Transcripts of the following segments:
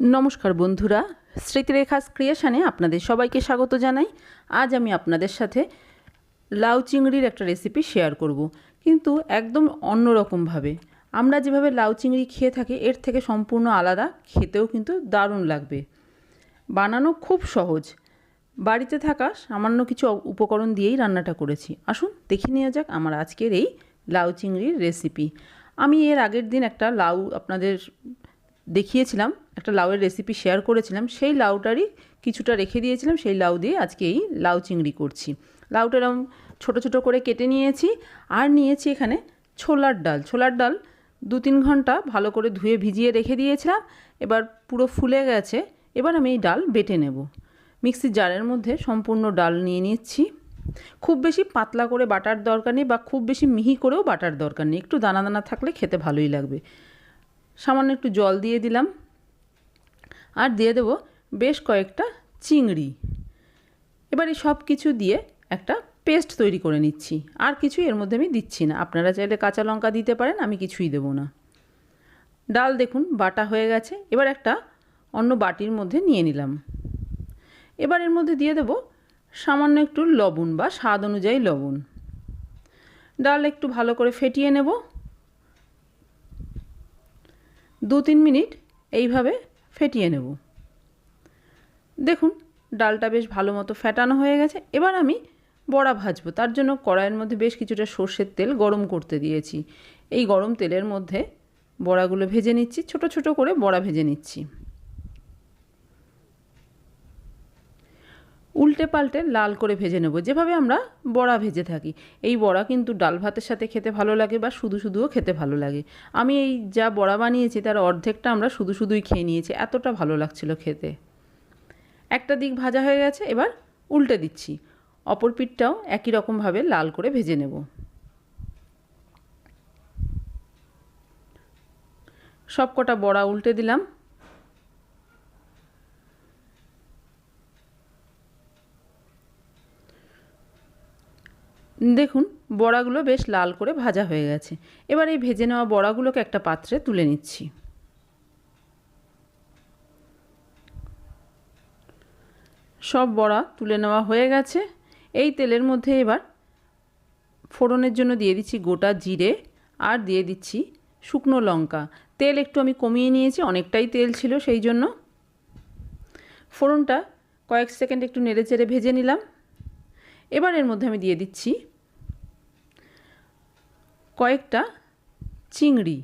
নমস্কার বন্ধুরা স্মৃতিরেখা ক্রিয়েশনে আপনাদের সবাইকে স্বাগত জানাই। আজ আমি আপনাদের সাথে লাউ চিংড়ির একটা রেসিপি শেয়ার করব। কিন্তু একদম অন্যরকমভাবে আমরা যেভাবে লাউ চিংড়ি খেয়ে থাকি, এর থেকে সম্পূর্ণ আলাদা, খেতেও কিন্তু দারুণ লাগবে। বানানো খুব সহজ। বাড়িতে থাকা সামান্য কিছু উপকরণ দিয়েই রান্নাটা করেছি। আসুন দেখে নেওয়া যাক আমার আজকের এই লাউ চিংড়ির রেসিপি আমি এর আগের দিন একটা লাউ আপনাদের দেখিয়েছিলাম, একটা লাউয়ের রেসিপি শেয়ার করেছিলাম, সেই লাউটারই কিছুটা রেখে দিয়েছিলাম, সেই লাউ দিয়ে আজকে এই লাউ চিংড়ি করছি। লাউটা এরকম ছোটো ছোটো করে কেটে নিয়েছি আর নিয়েছি এখানে ছোলার ডাল। ছোলার ডাল দু তিন ঘণ্টা ভালো করে ধুয়ে ভিজিয়ে রেখে দিয়েছিলাম, এবার পুরো ফুলে গেছে, এবার আমি এই ডাল বেটে নেব। মিক্সির জারের মধ্যে সম্পূর্ণ ডাল নিয়ে নিচ্ছি। খুব বেশি পাতলা করে বাটার দরকার নেই বা খুব বেশি মিহি করেও বাটার দরকার নেই, একটু দানা দানা থাকলে খেতে ভালোই লাগবে। সামান্য একটু জল দিয়ে দিলাম। আর দিয়ে দেবো বেশ কয়েকটা চিংড়ি। এবার এই সব কিছু দিয়ে একটা পেস্ট তৈরি করে নিচ্ছি। আর কিছু এর মধ্যে আমি দিচ্ছি না। আপনারা চাইলে কাঁচা লঙ্কা দিতে পারেন, আমি কিছুই দেবো না। ডাল দেখুন, বাটা হয়ে গেছে। এবার একটা অন্য বাটির মধ্যে নিয়ে নিলাম। এবার এর মধ্যে দিয়ে দেবো সামান্য একটু লবণ বা স্বাদ অনুযায়ী লবণ। ডাল একটু ভালো করে ফেটিয়ে নেব। দু তিন মিনিট এইভাবে ফেটিয়ে নেব। দেখুন, ডালটা বেশ ভালো মতো ফেটানো হয়ে গেছে। এবার আমি বড়া ভাজবো। তার জন্য কড়াইয়ের মধ্যে বেশ কিছুটা সর্ষের তেল গরম করতে দিয়েছি। এই গরম তেলের মধ্যে বড়াগুলো ভেজে নিচ্ছি, ছোট ছোট করে বড়া ভেজে নিচ্ছি। উল্টে পাল্টে লাল করে ভেজে নেব। যেভাবে আমরা বড়া ভেজে থাকি। এই বড়া কিন্তু ডাল ভাতের সাথে খেতে ভালো লাগে বা শুধু শুধুও খেতে ভালো লাগে। আমি এই যা বড়া বানিয়েছি, তার অর্ধেকটা আমরা শুধু শুধুই খেয়ে নিয়েছি। এতটা ভালো লাগছিল খেতে। একটা দিক ভাজা হয়ে গেছে, এবার উল্টে দিচ্ছি। অপর পিঠটাও একই রকমভাবে লাল করে ভেজে নেব। সব কটা বড়া উল্টে দিলাম। দেখুন, বড়াগুলো বেশ লাল করে ভাজা হয়ে গেছে। এবার এই ভেজে নেওয়া বড়াগুলোকে একটা পাত্রে তুলে নিচ্ছি। সব বড়া তুলে নেওয়া হয়ে গেছে। এই তেলের মধ্যে এবার ফোড়নের জন্য দিয়ে দিচ্ছি গোটা জিরে আর দিয়ে দিচ্ছি শুকনো লঙ্কা। তেল একটু আমি কমিয়ে নিয়েছি, অনেকটাই তেল ছিল সেই জন্য। ফোড়নটা কয়েক সেকেন্ড একটু নেড়ে চেড়ে ভেজে নিলাম। এবার এর মধ্যে আমি দিয়ে দিচ্ছি কয়েকটা চিংড়ি।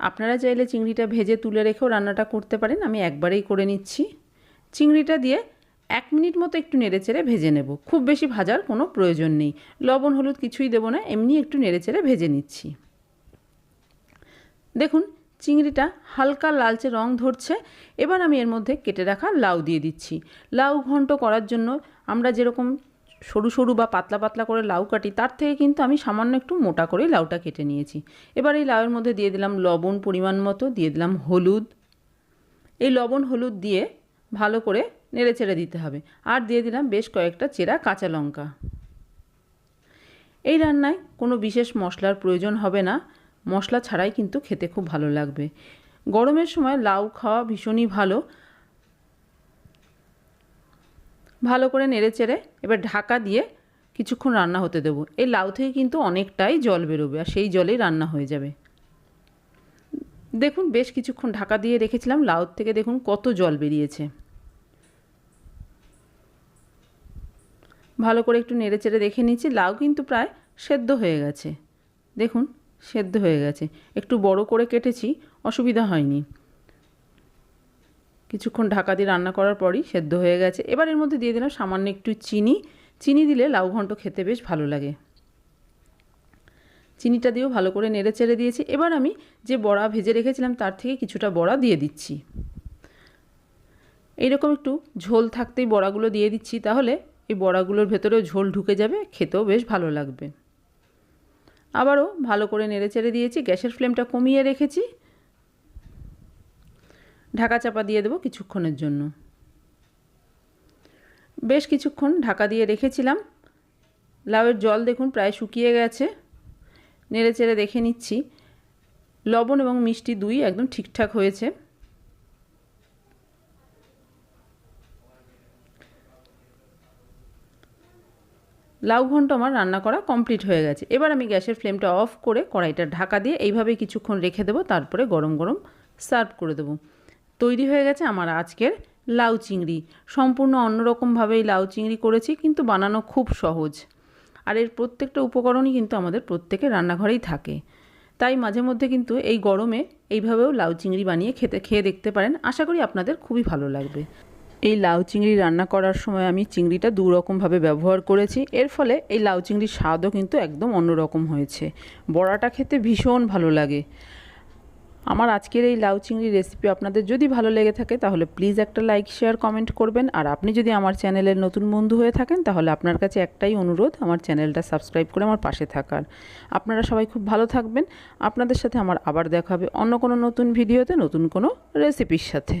আপনারা চাইলে চিংড়িটা ভেজে তুলে রেখেও রান্নাটা করতে পারেন, আমি একবারেই করে নিচ্ছি। চিংড়িটা দিয়ে এক মিনিট মতো একটু নেড়েচেড়ে ভেজে নেব, খুব বেশি ভাজার কোনো প্রয়োজন নেই। লবণ, হলুদ কিছুই দেবো না, এমনি একটু নেড়েচেড়ে ভেজে নিচ্ছি। দেখুন চিংড়িটা হালকা লালচে রং ধরছে। এবার আমি এর মধ্যে কেটে রাখা লাউ দিয়ে দিচ্ছি। লাউ ঘন্ট করার জন্য আমরা যেরকম সরু সরু বা পাতলা পাতলা করে লাউ কাটি, তার থেকে কিন্তু আমি সামান্য একটু মোটা করেই লাউটা কেটে নিয়েছি। এবার এই লাউয়ের মধ্যে দিয়ে দিলাম লবণ পরিমাণ মতো, দিয়ে দিলাম হলুদ। এই লবণ হলুদ দিয়ে ভালো করে নেড়ে চেড়ে দিতে হবে। আর দিয়ে দিলাম বেশ কয়েকটা চেরা কাঁচা লঙ্কা। এই রান্নায় কোনো বিশেষ মশলার প্রয়োজন হবে না। মশলা ছাড়াই কিন্তু খেতে খুব ভালো লাগবে। গরমের সময় লাউ খাওয়া ভীষণই ভালো। ভালো করে নেড়ে চেড়ে এবার ঢাকা দিয়ে কিছুক্ষণ রান্না হতে দেবো। এই লাউ থেকে কিন্তু অনেকটাই জল বেরোবে আর সেই জলেই রান্না হয়ে যাবে। দেখুন, বেশ কিছুক্ষণ ঢাকা দিয়ে রেখেছিলাম লাউ থেকে দেখুন কত জল বেরিয়েছে। ভালো করে একটু নেড়ে চেড়ে দেখে নিচ্ছি, লাউ কিন্তু প্রায় সেদ্ধ হয়ে গেছে। দেখুন সেদ্ধ হয়ে গেছে। একটু বড় করে কেটেছি, অসুবিধা হয়নি। কিছুক্ষণ ঢাকা দিয়ে রান্না করার পরই সেদ্ধ হয়ে গেছে। এবার এর মধ্যে দিয়ে দিলাম সামান্য একটু চিনি। চিনি দিলে লাউ ঘন্ট খেতে বেশ ভালো লাগে। চিনিটা দিয়েও ভালো করে নেড়ে চেড়ে দিয়েছি। এবার আমি যে বড়া ভেজে রেখেছিলাম তার থেকে কিছুটা বড়া দিয়ে দিচ্ছি। এইরকম একটু ঝোল থাকতেই বড়াগুলো দিয়ে দিচ্ছি, তাহলে এই বড়াগুলোর ভেতরেও ঝোল ঢুকে যাবে, খেতেও বেশ ভালো লাগবে। আবারও ভালো করে নেড়ে চেড়ে দিয়েছি, গ্যাসের ফ্লেমটা কমিয়ে রেখেছি। ঢাকা চাপা দিয়ে দেবো কিছুক্ষণের জন্য। বেশ কিছুক্ষণ ঢাকা দিয়ে রেখেছিলাম। লাউয়ের জল দেখুন প্রায় শুকিয়ে গেছে। নেড়ে চেড়ে দেখে নিচ্ছি। লবণ এবং মিষ্টি দুই একদম ঠিকঠাক হয়েছে। লাউ ঘন্ট আমার রান্না করা কমপ্লিট হয়ে গেছে। এবার আমি গ্যাসের ফ্লেমটা অফ করে কড়াইটা ঢাকা দিয়ে এইভাবে কিছুক্ষণ রেখে দেবো, তারপরে গরম গরম সার্ভ করে দেবো। তৈরি হয়ে গেছে আমার আজকের লাউ চিংড়ি। সম্পূর্ণ অন্যরকমভাবে এই লাউ চিংড়ি করেছি, কিন্তু বানানো খুব সহজ। আর এর প্রত্যেকটা উপকরণই কিন্তু আমাদের প্রত্যেকের রান্নাঘরেই থাকে। তাই মাঝে মধ্যে কিন্তু এই গরমে এইভাবেও লাউ চিংড়ি বানিয়ে খেতে, খেয়ে দেখতে পারেন। আশা করি আপনাদের খুবই ভালো লাগবে। এই লাউ চিংড়ি রান্না করার সময় আমি চিংড়িটা দু রকমভাবে ব্যবহার করেছি। এর ফলে এই লাউ চিংড়ির স্বাদও কিন্তু একদম অন্যরকম হয়েছে। বড়াটা খেতে ভীষণ ভালো লাগে। আমার আজকের এই লাউ চিংড়ি রেসিপি আপনাদের যদি ভালো লেগে থাকে, তাহলে প্লিজ একটা লাইক, শেয়ার, কমেন্ট করবেন। আর আপনি যদি আমার চ্যানেলের নতুন বন্ধু হয়ে থাকেন, তাহলে আপনার কাছে একটাই অনুরোধ, আমার চ্যানেলটা সাবস্ক্রাইব করে আমার পাশে থাকার। আপনারা সবাই খুব ভালো থাকবেন। আপনাদের সাথে আমার আবার দেখা হবে অন্য কোনো নতুন ভিডিওতে, নতুন কোনো রেসিপির সাথে।